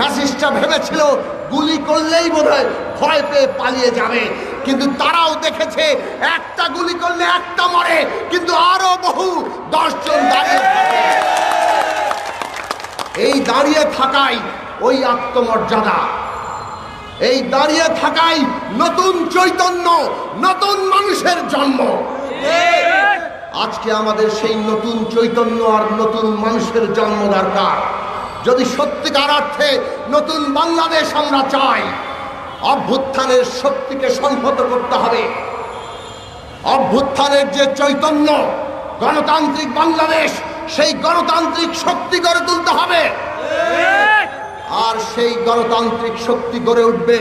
ফ্যাসিস্টরা ভেবেছিল, গুলি করলেই বোধহয় ভয় পেয়ে পালিয়ে যাবে। কিন্তু তারাও দেখেছে, একটা গুলি করলে একটা মরে, কিন্তু আরও বহু দশজন দাঁড়িয়ে এই দাঁড়িয়ে থাকাই ওই আত্মমর্যাদা। এই দাঁড়িয়ে থাকাই নতুন চৈতন্য, নতুন মানুষের জন্ম। আজকে আমাদের সেই নতুন চৈতন্য আর নতুন মানুষের জন্ম দরকার। যদি সত্যিকার অর্থে নতুন বাংলাদেশ আমরা চাই, অভ্যুত্থানের শক্তিকে সংহত করতে হবে। অভ্যুত্থানের যে চৈতন্য, গণতান্ত্রিক বাংলাদেশ, সেই গণতান্ত্রিক শক্তি গড়ে তুলতে হবে। আর সেই গণতান্ত্রিক শক্তি গড়ে উঠবে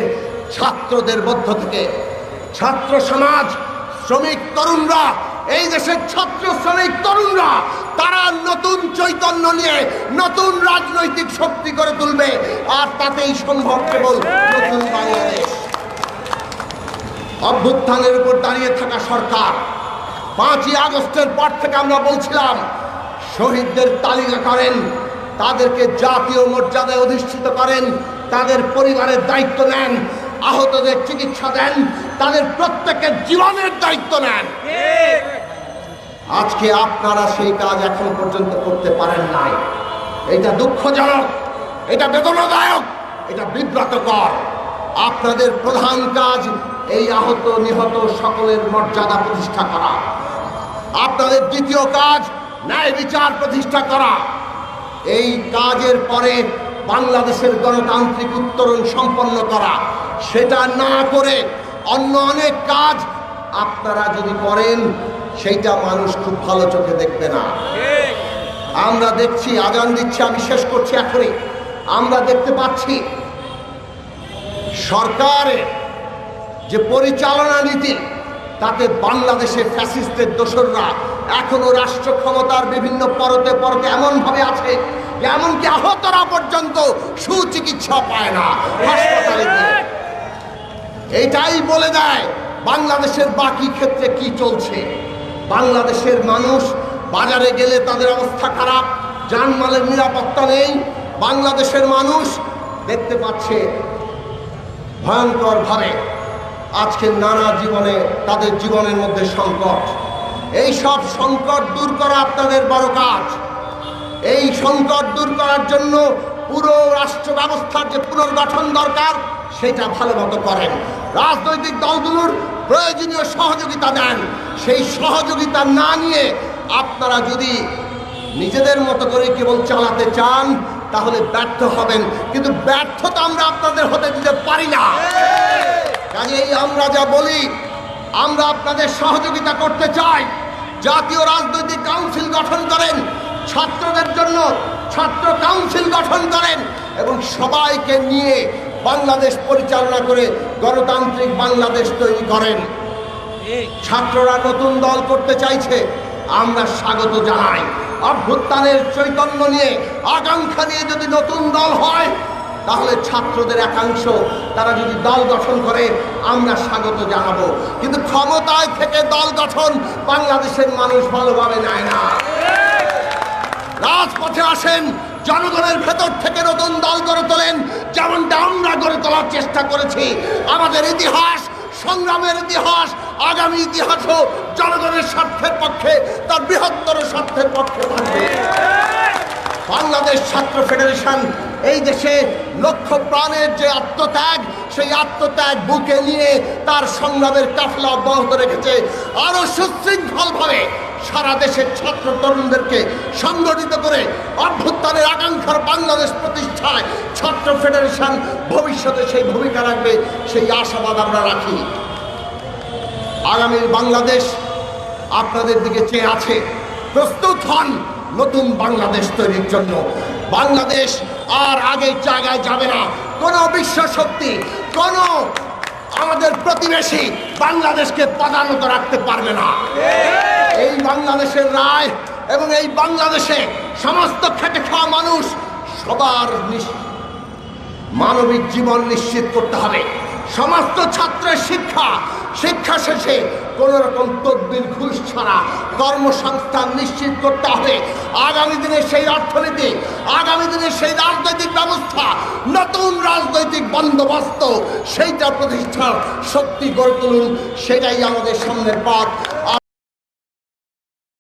ছাত্রদের মধ্য থেকে। ছাত্র সমাজ, শ্রমিক, তরুণরা, এই দেশের ছাত্র, শ্রমিক, তরুণরা তারা নতুন চৈতন্য নিয়ে নতুন রাজনৈতিক শক্তি করে তুলবে, আর তাতেই সম্ভব কেবল নতুন বাংলাদেশ। অভ্যুত্থানের উপর দাঁড়িয়ে থাকা সরকার, পাঁচই আগস্টের পর থেকে আমরা বলছিলাম, শহীদদের তালিকা করেন, তাদেরকে জাতীয় মর্যাদায় অধিষ্ঠিত করেন, তাদের পরিবারের দায়িত্ব নেন, আহতদের চিকিৎসা দেন, তাদের প্রত্যেকের জীবনের দায়িত্ব নেন। আজকে আপনারা সেই কাজ এখন পর্যন্ত করতে পারেন নাই। এটা দুঃখজনক, এটা বেদনাদায়ক, এটা বিব্রতকর। আপনাদের প্রধান কাজ এই আহত নিহত সকলের মর্যাদা প্রতিষ্ঠা করা। আপনাদের দ্বিতীয় কাজ ন্যায় বিচার প্রতিষ্ঠা করা। এই কাজের পরে বাংলাদেশের গণতান্ত্রিক উত্তরণ সম্পন্ন করা। সেটা না করে অন্য অনেক কাজ আপনারা যদি করেন সেইটা মানুষ খুব ভালো চোখে দেখবে না। আমরা দেখছি আগান দিচ্ছি, আমি শেষ করছি এখনই। আমরা দেখতে পাচ্ছি সরকারের যে পরিচালনা নীতি, তাতে বাংলাদেশে ফ্যাসিস্টের দোসররা এখনও রাষ্ট্র ক্ষমতার বিভিন্ন পরতে পরতে এমনভাবে আছে, এমনকি আহতরা পর্যন্ত সুচিকিৎসা পায় না এটাই বলে দেয় বাংলাদেশের বাকি ক্ষেত্রে কি চলছে। বাংলাদেশের মানুষ বাজারে গেলে তাদের অবস্থা খারাপ, যানমালের নিরাপত্তা নেই, বাংলাদেশের মানুষ দেখতে পাচ্ছে ভয়ঙ্করভাবে আজকে নানা জীবনে তাদের জীবনের মধ্যে সংকট। এই সব সংকট দূর করা আপনাদের বড় কাজ। এই সংকট দূর করার জন্য পুরো রাষ্ট্র ব্যবস্থার যে পুনর্গঠন দরকার, সেটা ভালো মতো করেন। রাজনৈতিক দলগুলোর প্রয়োজনীয় সহযোগিতা দেন। সেই সহযোগিতা না নিয়ে আপনারা যদি নিজেদের মতো করে কেবল চালাতে চান, তাহলে ব্যর্থ হবেন। কিন্তু ব্যর্থতা আমরা আপনাদের হতে দিতে পারি না। কাজেই আমরা যা বলি, আমরা আপনাদের সহযোগিতা করতে চাই। জাতীয় রাজনৈতিক কাউন্সিল গঠন করেন, ছাত্রদের জন্য ছাত্র কাউন্সিল গঠন করেন এবং সবাইকে নিয়ে বাংলাদেশ পরিচালনা করে গণতান্ত্রিক বাংলাদেশ তৈরি করেন। ছাত্ররা নতুন দল করতে চাইছে আমরা স্বাগত জানাই। অভ্যুত্থানের চৈতন্য নিয়ে আকাঙ্ক্ষা নিয়ে যদি নতুন দল হয় তাহলে ছাত্রদের একাংশ তারা যদি দল গঠন করে আমরা স্বাগত জানাব। কিন্তু ক্ষমতায় থেকে দল গঠন বাংলাদেশের মানুষ ভালোভাবে নেয় না। রাজপথে আসেন, জনগণের ভেতর থেকে নতুন দল গড়ে তোলেন, যেমনটা আমরা গড়ে তোলার চেষ্টা করেছি। আমাদের ইতিহাস, সংগ্রামের ইতিহাস, আগামী ইতিহাসও জনগণের স্বার্থের পক্ষে, তার বৃহত্তর স্বার্থের পক্ষে থাকবে। বাংলাদেশ ছাত্র ফেডারেশন, এই দেশে লক্ষ প্রাণের যে আত্মত্যাগ, সেই আত্মত্যাগ বুকে নিয়ে তার সংগ্রামের কাফলা অব্যাহত রেখেছে। আরও সুশৃঙ্খলভাবে সারা দেশের ছাত্র তরুণদেরকে সংগঠিত করে অভ্যুত্থানের আকাঙ্ক্ষার বাংলাদেশ প্রতিষ্ঠায় ছাত্র ফেডারেশন ভবিষ্যতে সেই ভূমিকা রাখবে, সেই আশাবাদ আমরা রাখি। আগামীর বাংলাদেশ আপনাদের দিকে চেয়ে আছে, প্রস্তুত হন নতুন বাংলাদেশ তৈরির জন্য। বাংলাদেশ আর আগের জায়গায় যাবে না। কোনো বিশ্ব শক্তি কোনো আমাদের প্রতিবেশী বাংলাদেশকে পদানত রাখতে পারবে না। এই বাংলাদেশের রায় এবং এই বাংলাদেশে সমস্ত খেটে খাওয়া মানুষ সবার মানবিক জীবন নিশ্চিত করতে হবে। সমস্ত ছাত্রের শিক্ষা শিক্ষা শেষে কোন রকম তদবির, ঘুষ ছাড়া কর্মসংস্থান নিশ্চিত করতে হবে। আগামী দিনে সেই অর্থনীতি, আগামী দিনে সেই রাজনৈতিক ব্যবস্থা, নতুন রাজনৈতিক বন্দোবস্ত, সেইটা প্রতিষ্ঠার শক্তি গড়ে তুলুন, সেটাই আমাদের সামনের পথ।